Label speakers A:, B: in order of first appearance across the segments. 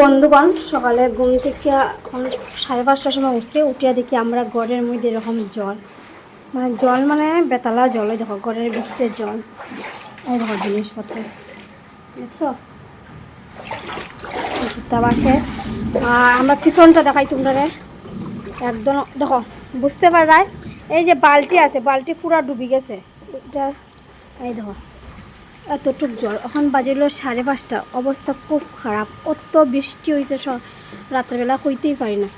A: বন্ধুগণ, সকালে ঘুম থেকে সাড়ে পাঁচটার সময় উঠছে। উঠিয়া দেখি আমরা ঘরের মধ্যে এরকম জল। মানে জল মানে বেতালা জল দেখো ঘরের ভিতরে জল। এই দেখো জিনিসপত্র। দেখছ? আর আমরা পিছনটা দেখাই তোমরা একদম, দেখো, বুঝতে পারাই এই যে বালতি আছে, বালতি পুরা ডুবি গেছে। এটা, এই দেখো। এতটুক জল এখন বাজিল সাড়ে পাঁচটা। অবস্থা খুব খারাপ। অত বৃষ্টি হয়েছে সব রাত্রেবেলা কইতেই পারি না।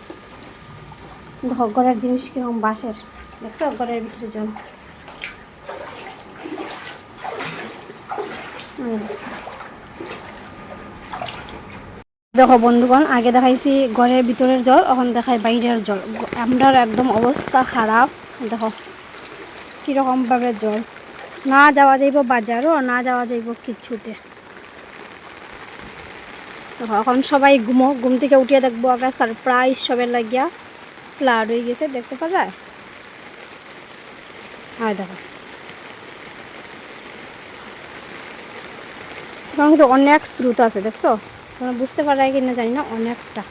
A: ঘরের জিনিস কীরকম? বাসের দেখছ? ঘরের ভিতরে জল। দেখো বন্ধুগণ, আগে দেখাইছি ঘরের ভিতরের জল এখন দেখাই বাইরের জল আমরার একদম অবস্থা খারাপ। দেখো, কীরকমভাবে জল না যাওয়া যাইব বাজারও, না যাওয়া যাইব কিচ্ছুতে এখন সবাই ঘুমো, ঘুম থেকে উঠিয়ে দেখব একটা সারপ্রাইজ সবের লাগিয়া। ফ্লাড হয়ে গেছে, দেখতে পারা আর দেখো। এখন কিন্তু অনেক স্রোত আছে, দেখছ? তোমরা বুঝতে পারাই কি না জানি না, অনেকটা।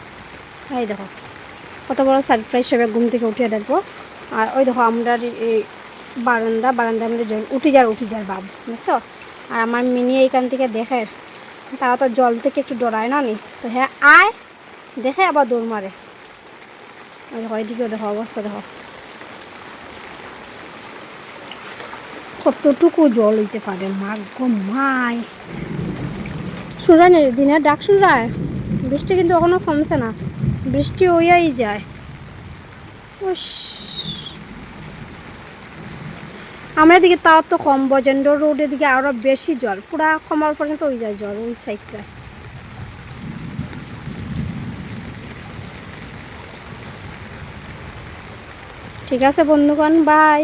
A: এই দেখো, কত বড় সারপ্রাইজ সবাই ঘুম থেকে উঠিয়ে দেখব। আর ওই দেখো, আমরা এই বারান্দা, বারান্দার মধ্যে জল, উঠি যার, উঠে যার ভাব বুঝছ? আর আমার মিনি এইখান থেকে দেখে, তারা তো জল থেকে একটু ডরায় না নি? তো হ্যাঁ আয়, দেখে আবার দৌড় মারে। দেখো এদিকেও দেখো অবস্থা, দেখো। কতটুকু জল হইতে পারে মাগ গো মাই। শুনরায় দিনের ডাক শুনরায় বৃষ্টি কিন্তু এখনও কমছে না। বৃষ্টি হইয়াই যায়। উস। আমার এদিকে তাও তো কম বজেন্দ্র রোডের দিকে আরও বেশি জল। পুরা কমার পর্যন্ত ওই যায় জল, ওই সাইডটা ঠিক আছে বন্ধুগণ বাই